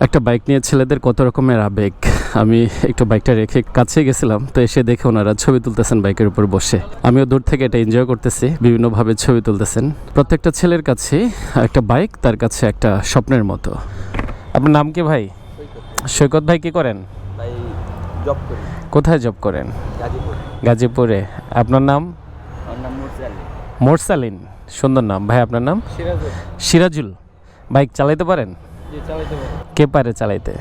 একটা বাইক নিয়ে ছেলেদের কত রকমের আবেগ। আমি একটু বাইকটা রেখে কাছে গেছিলাম তো এসে দেখে ওনারা ছবি তুলতেছেন বাইকের উপর বসে। আমিও দূর থেকে এটা এনজয় করতেছি বিভিন্নভাবে ছবি তুলতেছেন। প্রত্যেকটা ছেলের কাছে একটা বাইক তার কাছে একটা স্বপ্নের মতো। আপনার নাম কি ভাই? সৈকত ভাই কি করেন? ভাই জব কোথায় জব করেন? গাজীপুরে। আপনার নাম? মোরসালিন। সুন্দর নাম। ভাই আপনার নাম? সিরাজুল। বাইক চালাইতে পারেন? কে পারে চালাইতে?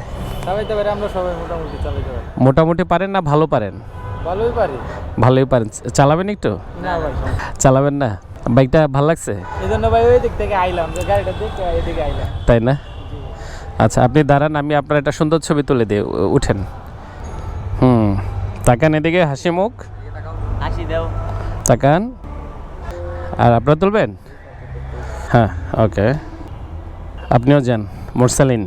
চালাইতে পারি আমরা সবাই মোটামুটি চালাইতে পারি। মোটামুটি পারেন না ভালো পারেন? ভালোই পারি। ভালোই পারেন। চালাবেন একটু? না ভাই চালাবেন না? বাইকটা ভালো লাগছে? এই জন্য ভাই ওই দিক থেকে আইলাম যে গাড়িটা দেখতে এদিকে আইলাম। তাই না? আচ্ছা আপনি দাঁড়ান আমি আপনার একটা সুন্দর ছবি তুলে দিই উঠেন। হুম তাকান এদিকে হাসি মুখ। হাসি দাও। তাকান। আর আপনারা তুলবেন? হ্যাঁ ওকে। আপনিও যান। মোরসালিন।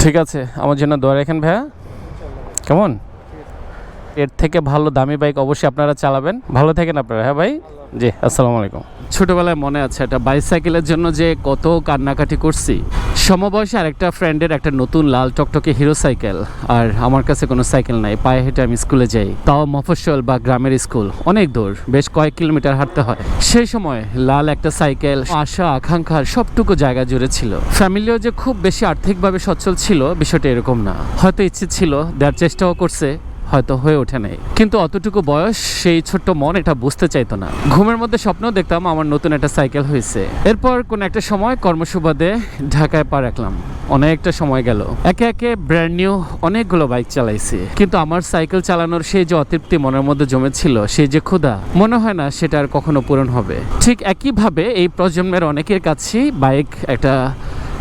ঠিক আছে, আমার জন্য দোয়া রাখেন ভাইয়া। কেমন? এর থেকে ভালো দামি বাইক অবশ্যই আপনারা চালাবেন। ভালো থাকেন আপনারা হ্যাঁ ভাই? জি, আসসালামু আলাইকুম। ছোটোবেলায় মনে আছে, একটা বাইসাইকেলের জন্য যে কত কান্নাকাটি করছি। সমবয়সে আরেকটা ফ্রেন্ডের একটা নতুন লাল টকটকে হিরো সাইকেল আর আমার কাছে কোনো সাইকেল নাই, পায়ে হেঁটে আমি স্কুলে যাই। তাও মফস্বল বা গ্রামের স্কুল অনেক দূর, বেশ কয়েক কিলোমিটার হাঁটতে হয়। সেই সময় লাল একটা সাইকেল আশা, আকাঙ্ক্ষার সবটুকু জায়গা জুড়ে ছিল। ফ্যামিলিও যে খুব বেশি আর্থিকভাবে সচ্ছল ছিল, বিষয়টা এরকম না। হয়তো ইচ্ছে ছিল, দেওয়ার চেষ্টাও করছে হয়তো হয়ে ওঠে নাই। কিন্তু অতটুকু বয়স, সেই ছোট্ট মন এটা বুঝতে চাইতো না। ঘুমের মধ্যে স্বপ্ন দেখতাম আমার নতুন একটা সাইকেল হয়েছে। এরপর কোন একটা সময় কর্মসুবাদে ঢাকায় পা রাখলাম। অনেকটা সময় গেল। একে একে ব্র্যান্ড নিউ অনেকগুলো বাইক চালাইছি। কিন্তু আমার সাইকেল চালানোর সেই যে অতৃপ্তি মনের মধ্যে জমেছিল, সেই যে ক্ষুধা, মনে হয় না সেটা আর কখনো পূরণ হবে। ঠিক একইভাবে এই প্রজন্মের অনেকের কাছেই বাইক একটা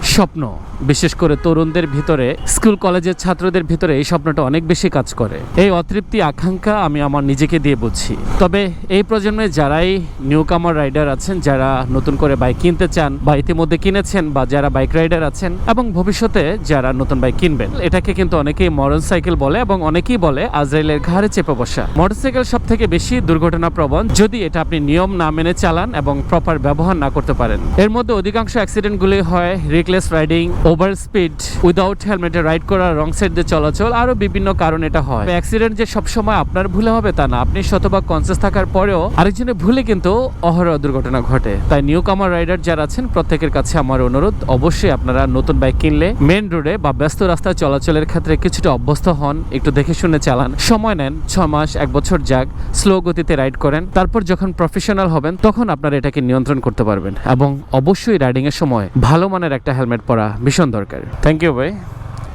স্বপ্ন। বিশেষ করে তরুণদের ভিতরে, স্কুল, কলেজের ছাত্রদের ভিতরে এই স্বপ্নটা অনেক বেশি কাজ করে। এই অতৃপ্তি, আকাঙ্ক্ষা আমি আমার নিজেকে দিয়ে বুঝছি। তবে এই প্রজন্মে যারাই নিউ কামার রাইডার আছেন, যারা নতুন করে বাইক কিনতে চান বা ইতিমধ্যে কিনেছেন বা যারা বাইক রাইডার আছেন এবং ভবিষ্যতে যারা নতুন বাইক কিনবেন, এটাকে কিন্তু অনেকেই মডার্ন সাইকেল বলে এবং অনেকেই বলে আজরাইলের ঘাড়ে চেপে বসা। মোটরসাইকেল সব থেকে বেশি দুর্ঘটনা প্রবণ যদি এটা আপনি নিয়ম না মেনে চালান এবং প্রপার ব্যবহার না করতে পারেন। এর মধ্যে অধিকাংশ অ্যাক্সিডেন্টগুলি হয় reckless riding over speed without হেলমেটে ride করা রং সাইড দিয়ে চলাচল, আরও বিভিন্ন কারণ এটা হয়। অ্যাক্সিডেন্ট যে সবসময় আপনার ভুলে হবে তা না। আপনি শতভাগ কনসিয়াস থাকার পরেও আরেকজনের ভুলে কিন্তু অহরহ দুর্ঘটনা ঘটে। তাই নিউ কামার রাইডার যারা আছেন, প্রত্যেকের কাছে আমার অনুরোধ, অবশ্যই আপনারা নতুন বাইক কিনলে মেন রোডে বা ব্যস্ত রাস্তায় চলাচলের ক্ষেত্রে কিছুটা অভ্যস্ত হন, একটু দেখে শুনে চালান। সময় নেন ছ মাস, এক বছর যাক স্লো গতিতে রাইড করেন। তারপর যখন প্রফেশনাল হবেন, তখন আপনারা এটাকে নিয়ন্ত্রণ করতে পারবেন। এবং অবশ্যই রাইডিং এর সময় ভালো মানের একটা হেলমেট পরা ভীষণ দরকার। থ্যাংক ইউ ভাই।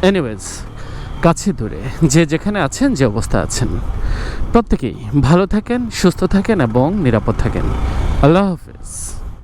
এনিওয়েজ কাছে দূরে যে যেখানে আছেন যে অবস্থা আছেন প্রত্যেকেই ভালো থাকেন সুস্থ থাকেন এবং নিরাপদ থাকেন। আল্লাহ হাফিজ।